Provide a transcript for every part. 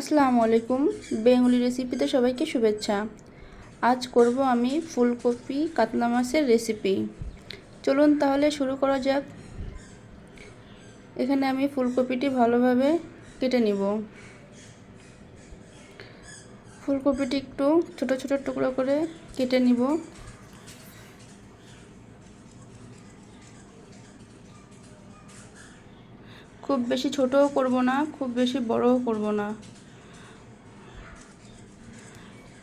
আসসালামু আলাইকুম। বেঙ্গলি রেসিপিতে সবাইকে শুভেচ্ছা। আজ করব আমি ফুলকপি কাতলা মাছের রেসিপি। চলুন তাহলে শুরু করা যাক। এখানে আমি ফুলকপিটি ভালোভাবে কেটে নিব। ফুলকপিটি একটু ছোট ছোট টুকরো করে কেটে নিব। খুব বেশি ছোটও করব না, খুব বেশি বড়ও করব না।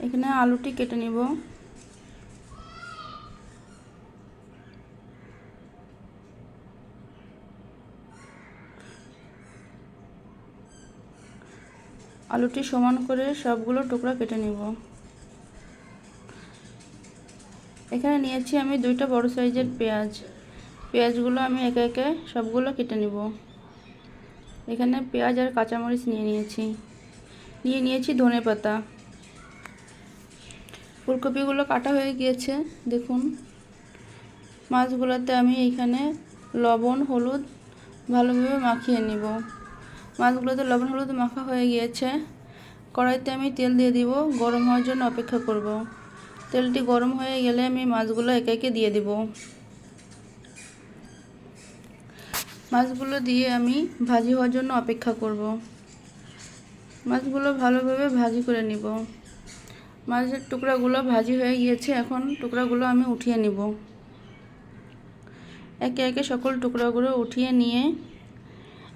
এখানে আলুটি কেটে নিব। আলুটি সমান করে সবগুলো টুকরা কেটে নিব। এখানে নিয়েছি আমি দুইটা বড় সাইজের পেঁয়াজ। পেঁয়াজগুলো আমি একে একে সবগুলো কেটে নিব। এখানে পেঁয়াজ আর কাঁচামরিচ নিয়ে নিয়েছি। নিয়ে নিয়েছি ধনে পাতা ফুলকপিগুলো কাটা হয়ে গিয়েছে, দেখুন। মাছগুলোতে আমি এখানে লবণ, হলুদ ভালোভাবে মাখিয়ে নিব। মাছগুলোতে লবণ, হলুদ মাখা হয়ে গিয়েছে। কড়াইতে আমি তেল দিয়ে দিব, গরম হওয়ার জন্য অপেক্ষা করব। তেলটি গরম হয়ে গেলে আমি মাছগুলো একে একে দিয়ে দিব। মাছগুলো দিয়ে আমি ভাজি হওয়ার জন্য অপেক্ষা করব। মাছগুলো ভালোভাবে ভাজি করে নিব। মাছের টুকরাগুলো ভাজি হয়ে গিয়েছে, এখন টুকরাগুলো আমি উঠিয়ে নিব। একে একে সকল টুকরাগুলো উঠিয়ে নিয়ে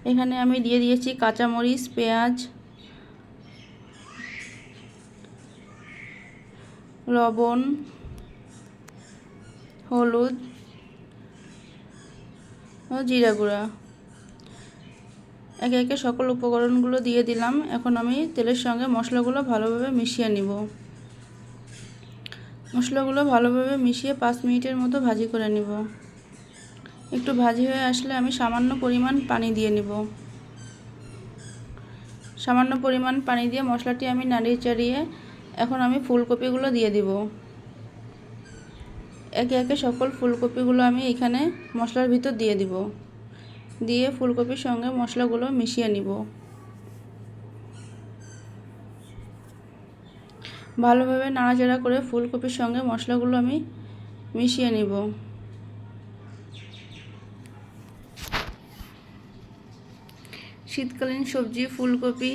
এখানে আমি দিয়ে দিয়েছি কাঁচামরিচ, পেঁয়াজ, লবণ, হলুদ ও জিরা গুঁড়া। একে একে সকল উপকরণগুলো দিয়ে দিলাম। এখন আমি তেলের সঙ্গে মশলাগুলো ভালোভাবে মিশিয়ে নিব। মশলাগুলো ভালোভাবে মিশিয়ে পাঁচ মিনিটের মতো ভাজি করে নিব। একটু ভাজি হয়ে আসলে আমি সামান্য পরিমাণ পানি দিয়ে নিব। সামান্য পরিমাণ পানি দিয়ে মশলাটি আমি নাড়িয়ে চাড়িয়ে এখন আমি ফুলকপিগুলো দিয়ে দিব। একে একে সকল ফুলকপিগুলো আমি এখানে মশলার ভিতর দিয়ে দিব। দিয়ে ফুলকপির সঙ্গে মশলাগুলো মিশিয়ে নিব। ভালোভাবে নাড়াচাড়া করে ফুলকপির সঙ্গে মশলাগুলো আমি মিশিয়ে নিব। শীতকালীন সবজি, ফুলকপি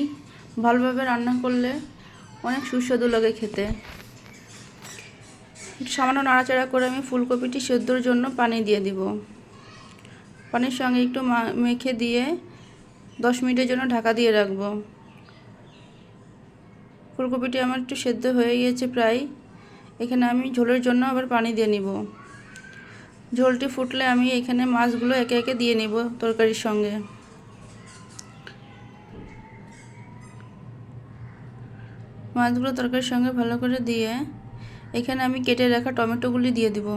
ভালোভাবে রান্না করলে অনেক সুস্বাদু লাগে খেতে। সামান্য নাড়াচাড়া করে আমি ফুলকপিটি সেদ্ধর জন্য পানি দিয়ে দিব। পানির সঙ্গে একটু মেখে দিয়ে দশ মিনিটের জন্য ঢাকা দিয়ে রাখব। ফুলকপিটি আমার একটু সেদ্ধ হয়ে গিয়েছে প্রায়। এখানে আমি ঝোলের জন্য আবার পানি দিয়ে নিব। ঝোলটি ফুটলে আমি এখানে মাছগুলো একে একে দিয়ে নিব তরকারির সঙ্গে। মাছগুলো তরকারির সঙ্গে ভালো করে দিয়ে এখানে আমি কেটে রাখা টমেটোগুলি দিয়ে দিব।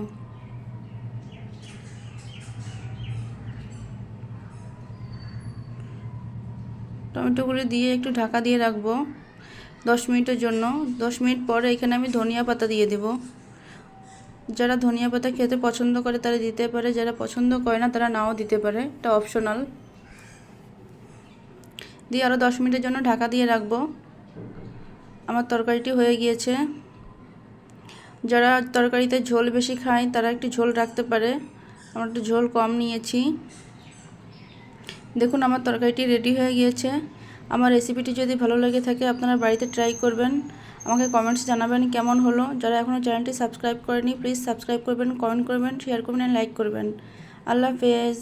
টমেটোগুলি দিয়ে একটু ঢাকা দিয়ে রাখব। দশ মিনিটের জন্য। দশ মিনিট পরে এখানে আমি ধনিয়া পাতা দিয়ে দেব। যারা ধনিয়া পাতা খেতে পছন্দ করে তারা দিতে পারে, যারা পছন্দ করে না তারা নাও দিতে পারে। এটা অপশনাল দিয়ে আরও দশ মিনিটের জন্য ঢাকা দিয়ে রাখব। আমার তরকারিটি হয়ে গিয়েছে। যারা তরকারিতে ঝোল বেশি খায় তারা একটু ঝোল রাখতে পারে। আমার একটু ঝোল কম নিয়েছি। দেখুন, আমার তরকারিটি রেডি হয়ে গিয়েছে। আমার রেসিপিটি যদি ভালো লেগে থাকে, আপনারা বাড়িতে ট্রাই করবেন। আমাকে কমেন্টস জানাবেন কেমন হলো। যারা এখনও চ্যানেলটি সাবস্ক্রাইব করেনি প্লিজ সাবস্ক্রাইব করবেন কমেন্ট করবেন শেয়ার করবেন লাইক করবেন। আল্লাহ হাফেজ।